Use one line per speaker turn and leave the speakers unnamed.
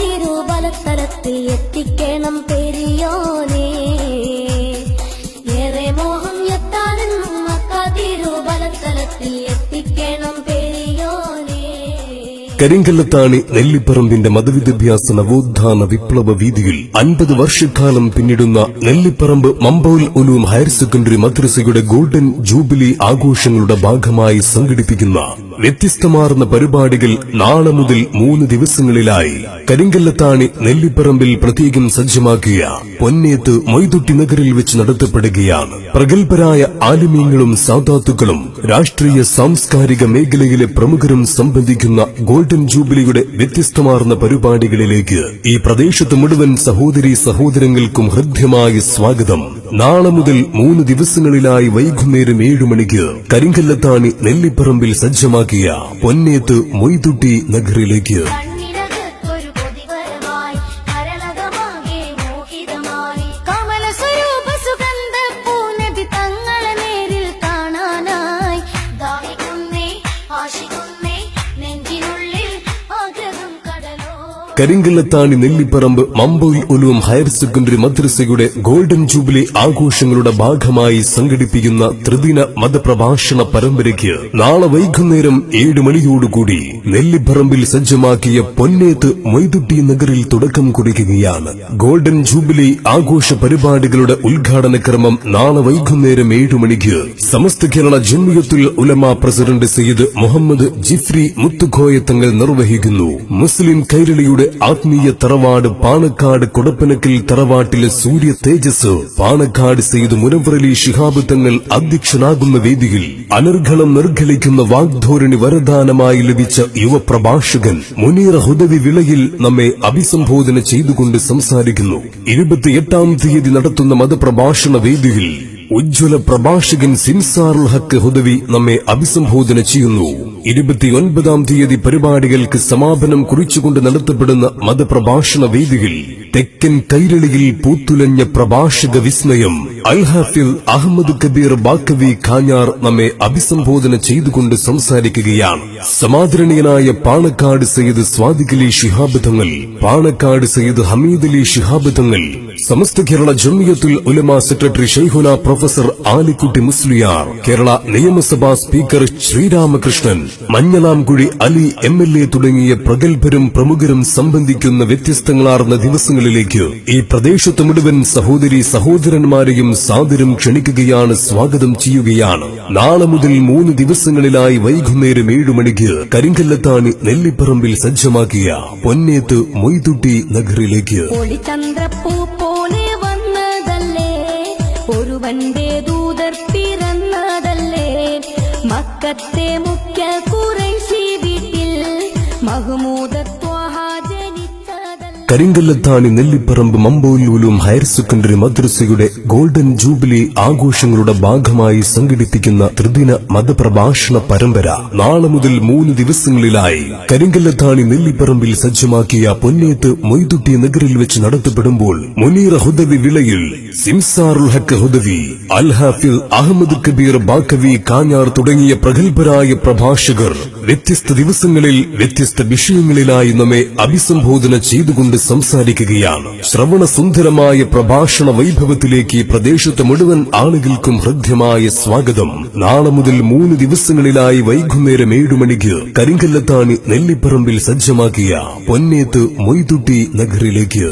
തിരുബലത്തലത്തിൽ എത്തിക്കണം പെരിയോനെ. ഏറെ മോഹം എത്താനെന്നും മക്ക തിരുബലത്തലത്തിൽ എത്തിക്കണം പെരിയോനെ.
കരിങ്കല്ലത്താണി നെല്ലിപ്പറമ്പിന്റെ മതവിദ്യാഭ്യാസ നവോത്ഥാന വിപ്ലവ വീതിയിൽ അൻപത് വർഷക്കാലം പിന്നിടുന്ന നെല്ലിപ്പറമ്പ് മമ്പൌൽ ഉലൂം ഹയർ സെക്കൻഡറി മദ്രസയുടെ ഗോൾഡൻ ജൂബിലി ആഘോഷങ്ങളുടെ ഭാഗമായി സംഘടിപ്പിക്കുന്ന വ്യത്യസ്തമാർന്ന പരിപാടികൾ നാളെ മുതൽ മൂന്ന് ദിവസങ്ങളിലായി. കരിങ്കല്ലത്താണി നെല്ലിപ്പറമ്പിൽ പ്രത്യേകം സജ്ജമാക്കിയ പൊന്നേത്ത് മൊയ്തുട്ടി നഗറിൽ വെച്ച് നടത്തപ്പെടുകയാണ്. പ്രഗത്ഭരായ ആലിമീങ്ങളും സാധാത്തുക്കളും രാഷ്ട്രീയ സാംസ്കാരിക മേഖലയിലെ പ്രമുഖരും സംബന്ധിക്കുന്ന ഗോൾഡൻ ജൂബിലിയുടെ വ്യത്യസ്തമാർന്ന പരിപാടികളിലേക്ക് ഈ പ്രദേശത്ത് മുഴുവൻ സഹോദരി സഹോദരങ്ങൾക്കും ഹൃദ്യമായ സ്വാഗതം. നാളെ മുതൽ മൂന്ന് ദിവസങ്ങളിലായി വൈകുന്നേരം ഏഴു മണിക്ക് കരിങ്കല്ലത്താണി നെല്ലിപ്പറമ്പിൽ സജ്ജമാക്കിയ പൊന്നേത്ത് മൊയ്തുട്ടി നഗറിലേക്ക് കരിങ്കല്ലത്താണി നെല്ലിപ്പറമ്പ് മമ്പോയിൽ ഉലൂം ഹയർ സെക്കൻഡറി മദ്രസയുടെ ഗോൾഡൻ ജൂബിലി ആഘോഷങ്ങളുടെ ഭാഗമായി സംഘടിപ്പിക്കുന്ന ത്രിദിന മതപ്രഭാഷണ പരമ്പരയ്ക്ക് നാളെ വൈകുന്നേരം ഏഴ് മണിയോടുകൂടി നെല്ലിപ്പറമ്പിൽ സജ്ജമാക്കിയ പൊന്നേത്ത് മൊയ്തുട്ടി നഗറിൽ തുടക്കം കുറിക്കുകയാണ്. ഗോൾഡൻ ജൂബിലി ആഘോഷ പരിപാടികളുടെ ഉദ്ഘാടന ക്രമം നാളെ വൈകുന്നേരം ഏഴു മണിക്ക് സമസ്ത കേരള ജമ്മിയത്തുൽ ഉലമ പ്രസിഡന്റ് സയ്യിദ് മുഹമ്മദ് ജിഫ്രി മുത്തുഖോയ തങ്ങൾ നിർവഹിക്കുന്നു. മുസ്ലിം കൈരളിയുടെ ആത്മീയ തറവാട് പാണക്കാട് കൊടപ്പനക്കിൽ തറവാട്ടിലെ സൂര്യ തേജസ് പാണക്കാട് സെയ്ത് മുനവറലി ശിഹാബ് തങ്ങൾ അധ്യക്ഷനാകുന്ന വേദിയിൽ അനർഘളം നിർഘലിക്കുന്ന വാഗ്ധോരണി വരദാനമായി ലഭിച്ച യുവപ്രഭാഷകൻ മുനീർ ഹുദവി വിളയിൽ നമ്മെ അഭിസംബോധന ചെയ്തുകൊണ്ട് സംസാരിക്കുന്നു. ഇരുപത്തിയെട്ടാം തീയതി നടത്തുന്ന മതപ്രഭാഷണ വേദിയിൽ ഉജ്ജ്വല പ്രഭാഷകൻ സിൻസാറുൽ ഹക്ക് ഹുദവി നമ്മെ അഭിസംബോധന ചെയ്യുന്നു. ഇരുപത്തിയൊൻപതാം തീയതി പരിപാടികൾക്ക് സമാപനം കുറിച്ചുകൊണ്ട് നടത്തപ്പെടുന്ന മതപ്രഭാഷണ വേദിയിൽ തെക്കൻ കൈരളിയിൽ പൂത്തുലഞ്ഞ പ്രഭാഷക വിസ്മയം അൽഹാഫിൽ അഹമ്മദ് കബീർ ബാക്കവി ഖാഞ്ഞാർ നമ്മെ അഭിസംബോധന ചെയ്തുകൊണ്ട് സംസാരിക്കുകയാണ്. സമാദരണീയനായ പാണക്കാട് സയ്യിദ് സ്വാദിഖലി ശിഹാബ് തങ്ങൾ പാണക്കാട് സയ്യിദ് ഹമീദ് അലി ശിഹാബ് തങ്ങൾ സമസ്ത കേരള ജമിയത്തുൽ ഉലമ സെക്രട്ടറി ഷെയ്ഖുന പ്രൊഫസർ ആലിക്കുട്ടി മുസ്ലിയാർ കേരള നിയമസഭാ സ്പീക്കർ ശ്രീരാമകൃഷ്ണൻ മഞ്ഞളാംകുഴി അലി എം തുടങ്ങിയ പ്രഗത്ഭരും പ്രമുഖരും സംബന്ധിക്കുന്ന വ്യത്യസ്തങ്ങളാർന്ന ദിവസങ്ങളിലേക്ക് ഈ പ്രദേശത്ത് മുഴുവൻ സഹോദരി സഹോദരന്മാരെയും സാദരം ക്ഷണിക്കുകയാണ് സ്വാഗതം ചെയ്യുകയാണ്. നാളെ മുതൽ മൂന്ന് ദിവസങ്ങളിലായി വൈകുന്നേരം ഏഴു മണിക്ക് കരിങ്കല്ലത്താണി നെല്ലിപ്പറമ്പിൽ സജ്ജമാക്കിയ പൊന്നേത്ത് മൊയ്തുട്ടി നഗറിലേക്ക്.
ഒരുവന്റെ ദൂതർ പിറന്നതല്ലേ? മക്കത്തെ മുഖ്യ
കരിങ്കല്ലത്താണി നെല്ലിപ്പറമ്പ് മമ്പോലൂലും ഹയർ സെക്കൻഡറി മദ്രസയുടെ ഗോൾഡൻ ജൂബിലി ആഘോഷങ്ങളുടെ ഭാഗമായി സംഘടിപ്പിക്കുന്ന ത്രിദിന മതപ്രഭാഷണ പരമ്പര. നാളെ മുതൽ മൂന്ന് ദിവസങ്ങളിലായി കരിങ്കല്ലത്താണി നെല്ലിപ്പറമ്പിൽ സജ്ജമാക്കിയ പൊന്നേത്ത് മൊയ്തുട്ടി നഗറിൽ വെച്ച് നടത്തപ്പെടുമ്പോൾ മുനീർ ഹുദവി വിളയിൽ സിംസാറുൽ ഹക്ക് ഹുദവി അൽഹാഫിൽ അഹമ്മദ് കബീർ ബാക്കവി കാഞ്ഞാർ തുടങ്ങിയ പ്രഗത്ഭരായ പ്രഭാഷകർ വ്യത്യസ്ത ദിവസങ്ങളിൽ വ്യത്യസ്ത വിഷയങ്ങളിലായി നമ്മെ അഭിസംബോധന ചെയ്തുകൊണ്ട് സംസാരിക്കുകയാണ്. ശ്രവണ സുന്ദരമായ പ്രഭാഷണ വൈഭവത്തിലേക്ക് പ്രദേശത്ത് മുഴുവൻ ആളുകൾക്കും ഹൃദ്യമായ സ്വാഗതം. നാളെ മുതൽ മൂന്ന് ദിവസങ്ങളിലായി വൈകുന്നേരം ഏഴു മണിക്ക് കരിങ്കല്ലത്താണി നെല്ലിപ്പറമ്പിൽ സജ്ജമാക്കിയ പൊന്നേത്ത് മൊയ്തുട്ടി നഗറിലേക്ക്.